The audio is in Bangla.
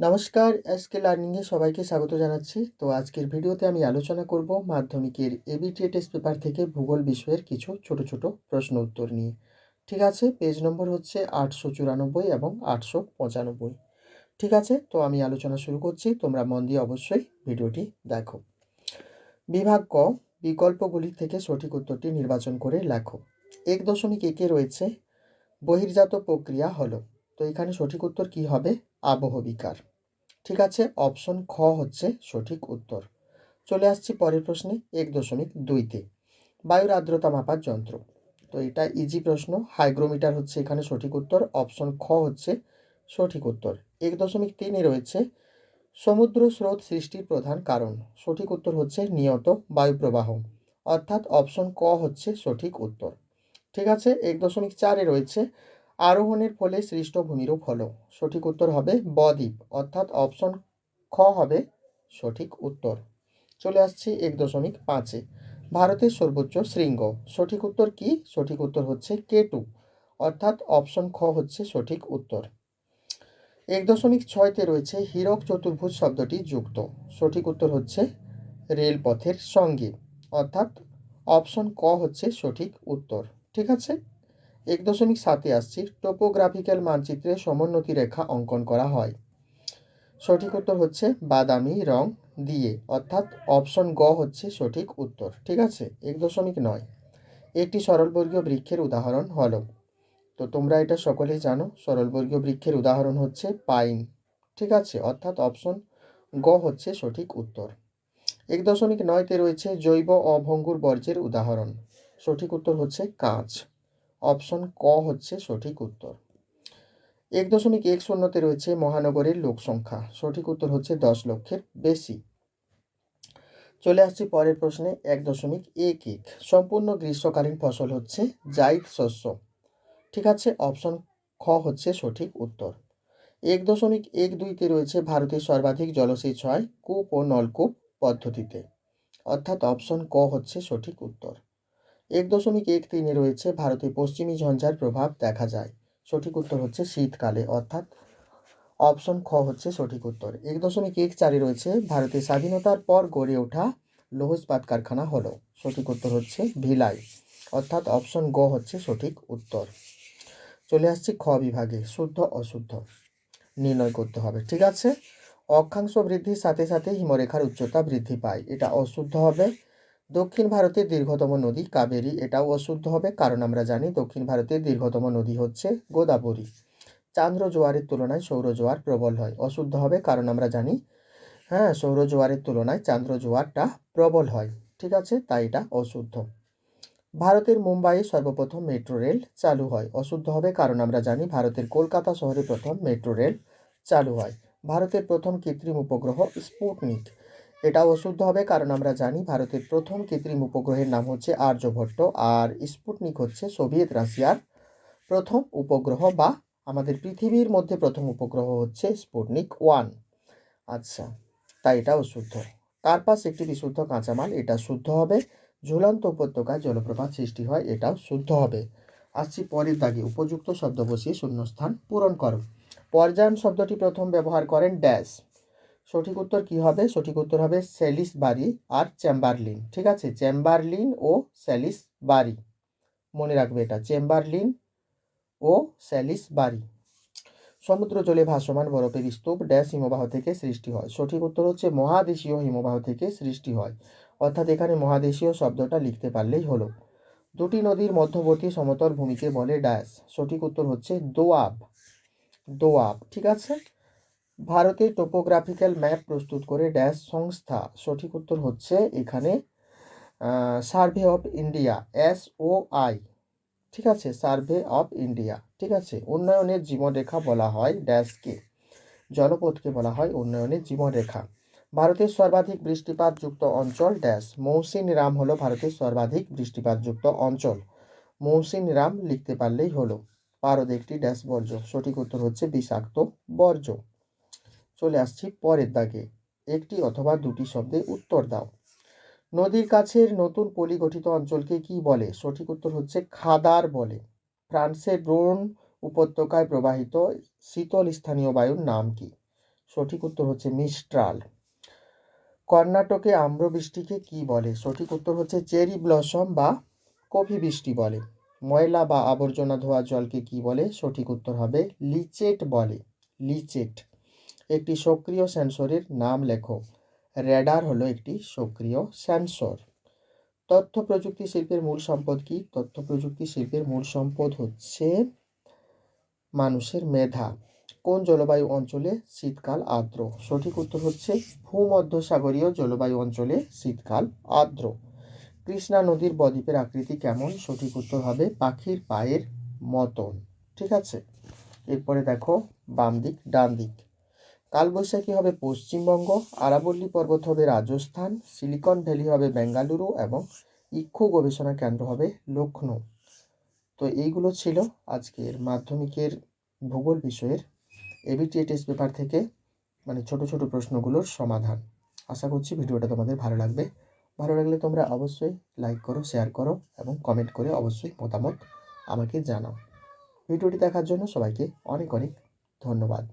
নমস্কার এসকে লার্নিংয়ে সবাইকে স্বাগত জানাচ্ছি। তো আজকের ভিডিওতে আমি আলোচনা করব মাধ্যমিকের এবিটিএ টেস্ট পেপার থেকে ভূগোল বিষয়ের কিছু ছোট ছোট প্রশ্ন উত্তর নিয়ে। ঠিক আছে? পেজ নম্বর হচ্ছে আটশো চুরানব্বই এবং আটশো পঁচানব্বই। ঠিক আছে? তো আমি আলোচনা শুরু করছি। তোমরা মন দিয়ে অবশ্যই ভিডিওটি দেখো। বিভাগ ক, বিকল্পগুলি থেকে সঠিক উত্তরটি নির্বাচন করে লেখো। এক দশমিক একে রয়েছে, বহির্জাত প্রক্রিয়া হলো। তো এখানে সঠিক উত্তর কি হবে? আবহবিকার ঠিক আছে? অপশন খ হচ্ছে সঠিক উত্তর। চলে আসছি পরের প্রশ্নে, এক দশমিক দুইতে বায়ুর আর্দ্রতা মাপার যন্ত্র। তো এটা ইজি প্রশ্ন হাইগ্রোমিটার হচ্ছে এখানে সঠিক উত্তর, অপশন খ হচ্ছে সঠিক উত্তর। এক দশমিক তিনে রয়েছে, সমুদ্র স্রোত সৃষ্টির প্রধান কারণ। সঠিক উত্তর হচ্ছে নিয়ত বায়ুপ্রবাহ অর্থাৎ অপশন ক হচ্ছে সঠিক উত্তর। ঠিক আছে? এক দশমিক চারে রয়েছে আরোহণের ফলে সৃষ্ট ভূমিরূপ হলো। সঠিক উত্তর হবে বদ্বীপ, অর্থাৎ অপশন খ হবে সঠিক উত্তর। চলে আসছি এক দশমিক পাঁচে। ভারতের সর্বোচ্চ শৃঙ্গ। সঠিক উত্তর কি? সঠিক উত্তর হচ্ছে কেটু অর্থাৎ অপশন খ হচ্ছে সঠিক উত্তর। এক দশমিক ছয়তে রয়েছে হীরক চতুর্ভুজ শব্দটি যুক্ত। সঠিক উত্তর হচ্ছে রেলপথের সঙ্গে, অর্থাৎ অপশন ক হচ্ছে সঠিক উত্তর। ঠিক আছে? এক দশমিক সাতে আসছি। টোপোগ্রাফিক্যাল মানচিত্রে সমোন্নতি রেখা অঙ্কন করা হয়। সঠিক উত্তর হচ্ছে বাদামি রং দিয়ে, অর্থাৎ অপশন গ হচ্ছে সঠিক উত্তর, ঠিক আছে? এক দশমিক নয়। একটি সরলবর্গীয় বৃক্ষের উদাহরণ হলো। তো তোমরা এটা সকলেই জানো, সরলবর্গীয় বৃক্ষের উদাহরণ হচ্ছে পাইন, ঠিক আছে? অর্থাৎ অপশন গ হচ্ছে সঠিক উত্তর। এক দশমিক নয়তে রয়েছে জৈব অভঙ্গুর বর্জ্যের উদাহরণ। সঠিক উত্তর হচ্ছে কাঁচ। অপশন ক হচ্ছে সঠিক উত্তর। এক দশমিক এক শূন্যতে রয়েছে মহানগরের লোক সংখ্যা। সঠিক উত্তর হচ্ছে দশ লক্ষের বেশি। চলে আসছি পরের প্রশ্নে, এক দশমিক এক এক। সম্পূর্ণ গ্রীষ্মকালীন ফসল হচ্ছে জাইদ শস্য। ঠিক আছে, অপশন খ হচ্ছে সঠিক উত্তর। এক দশমিক এক দুইতে রয়েছে ভারতের সর্বাধিক জলসেচ হয় কূপ ও নলকূপ পদ্ধতিতে। অর্থাৎ অপশন ক হচ্ছে সঠিক উত্তর। এক দশমিক এক তিনে রয়েছে ভারতে পশ্চিমী ঝঞ্ঝার প্রভাব দেখা যায়। সঠিক উত্তর হচ্ছে শীতকালে, অর্থাৎ অপশন খ হচ্ছে সঠিক উত্তর। এক দশমিক এক চারে রয়েছে ভারতের স্বাধীনতার পর গড়ে ওঠা লৌহ ইস্পাত কারখানা হলো। সঠিক উত্তর হচ্ছে ভিলাই, অর্থাৎ অপশন গ হচ্ছে সঠিক উত্তর। চলে আসছি খ বিভাগে, শুদ্ধ, অশুদ্ধ। নির্ণয় করতে হবে, ঠিক আছে? অক্ষাংশ বৃদ্ধির সাথে সাথে হিমরেখার উচ্চতা বৃদ্ধি পায়। এটা অশুদ্ধ হবে। দক্ষিণ ভারতের দীর্ঘতম নদী কাবেরী। এটাও অশুদ্ধ হবে, কারণ আমরা জানি দক্ষিণ ভারতের দীর্ঘতম নদী হচ্ছে গোদাবরী। চান্দ্র জোয়ারের তুলনায় সৌর জোয়ার প্রবল হয়, অশুদ্ধ হবে, কারণ আমরা জানি হ্যাঁ সৌর জোয়ারের তুলনায় চান্দ্র জোয়ারটা প্রবল হয়, ঠিক আছে? তাই এটা অশুদ্ধ। ভারতের মুম্বাইয়ে সর্বপ্রথম মেট্রো রেল চালু হয়, অশুদ্ধ হবে, কারণ আমরা জানি ভারতের কলকাতা শহরে প্রথম মেট্রো রেল চালু হয়। ভারতের প্রথম কৃত্রিম উপগ্রহ স্পুটনিক। এটা অশুদ্ধ হবে, কারণ আমরা জানি ভারতের প্রথম কৃত্রিম উপগ্রহের নাম হচ্ছে আর্যভট্ট, আর স্পুটনিক হচ্ছে সোভিয়েত রাশিয়ার প্রথম উপগ্রহ বা আমাদের পৃথিবীর মধ্যে প্রথম উপগ্রহ হচ্ছে স্পুটনিক ওয়ান। আচ্ছা তাই এটা অশুদ্ধ। কার্পাস একটি বিশুদ্ধ কাঁচামাল, এটা শুদ্ধ হবে। ঝুলন্ত উপত্যকায় জলপ্রপাত সৃষ্টি হয়, এটাও শুদ্ধ হবে। আসছি পরের দাগে, উপযুক্ত শব্দ বসিয়ে শূন্যস্থান পূরণ করো। পর্যায়ন শব্দটি প্রথম ব্যবহার করেন ড্যাশ। সঠিক উত্তর কি হবে? সঠিক উত্তর হবে স্যালিস বাড়ি আর চেম্বারলিন। ঠিক আছে? চেম্বারলিন ও স্যালিস বাড়ি মনে রাখবে এটা। চেম্বারলিন ও স্যালিস বাড়ি সমুদ্র জলে ভাসমান বরফের স্তূপ ড্যাশ হিমবাহ থেকে সৃষ্টি হয়। সঠিক উত্তর হচ্ছে মহাদেশীয় হিমবাহ থেকে সৃষ্টি হয়। অর্থাৎ এখানে মহাদেশীয় শব্দটা লিখতে পারলেই হলো। দুটি নদীর মধ্যবর্তী সমতল ভূমিকে বলে ড্যাশ। সঠিক উত্তর হচ্ছে দোয়াব। দোয়াব। ঠিক আছে? ভারতের টোপোগ্রাফিক্যাল ম্যাপ প্রস্তুত করে ড্যাশ সংস্থা সঠিক উত্তর হচ্ছে এখানে survey of India S O I ঠিক আছে? সার্ভে অফ ইন্ডিয়া ঠিক আছে? উন্নয়নের জীবনরেখা বলা হয় ড্যাশকে জলপথকে বলা হয় উন্নয়নের জীবনরেখা। ভারতের সর্বাধিক বৃষ্টিপাতযুক্ত অঞ্চল ড্যাশ মৌসিন রাম হলো ভারতের সর্বাধিক বৃষ্টিপাতযুক্ত অঞ্চল। মৌসিন রাম লিখতে পারলেই হলো। পারদ একটি ড্যাশ বর্জ্য, সঠিক উত্তর হচ্ছে বিষাক্ত বর্জ্য। চলে আসছি পরের দাগে। একটি অথবা দুটি শব্দে উত্তর দাও। নদীর কাছের নতুন পলিগঠিত অঞ্চলকে কি বলে? সঠিক উত্তর হচ্ছে খাদার বলে। ফ্রান্সের রোন উপত্যকায় প্রবাহিত শীতল স্থানীয় বায়ুর নাম কি? সঠিক উত্তর হচ্ছে মিস্ট্রাল। কর্ণাটকে আম্রবৃষ্টিকে কি বলে? সঠিক উত্তর হচ্ছে চেরি ব্লসম বা কফি বৃষ্টি বলে। ময়লা বা আবর্জনা ধোয়া জলকে কি বলে? সঠিক উত্তর হবে লিচেট বলে। লিচেট। একটি সক্রিয় সেন্সরের নাম লেখো। র্যাডার হলো একটি সক্রিয় সেন্সর। তথ্য প্রযুক্তি শিল্পের মূল সম্পদ কি? তথ্য প্রযুক্তি শিল্পের মূল সম্পদ হচ্ছে মানুষের মেধা। কোন জলবায়ু অঞ্চলে শীতকাল আর্দ্র? সঠিক উত্তর হচ্ছে ভূমধ্যসাগরীয় জলবায়ু অঞ্চলে শীতকাল আর্দ্র। কৃষ্ণা নদীর বদ্বীপের আকৃতি কেমন? সঠিক উত্তর হবে পাখির পায়ের মতন। ঠিক আছে? এরপরে দেখো বাম দিক ডান দিক কালবৈশাখী হবে পশ্চিমবঙ্গ, আরাবল্লী পর্বত হবে রাজস্থান, সিলিকন ভ্যালি হবে বেঙ্গালুরু এবং ইক্ষু গবেষণা কেন্দ্র হবে লখনৌ তো এইগুলো ছিল আজকের মাধ্যমিকের ভূগোল বিষয়ের এবিটিএ টেস্ট পেপার থেকে মানে ছোট ছোট প্রশ্নগুলোর সমাধান। আশা করছি ভিডিওটা তোমাদের ভালো লাগবে। ভালো লাগলে তোমরা অবশ্যই লাইক করো শেয়ার করো এবং কমেন্ট করে অবশ্যই মতামত আমাকে জানাও। ভিডিওটি দেখার জন্য সবাইকে অনেক অনেক ধন্যবাদ।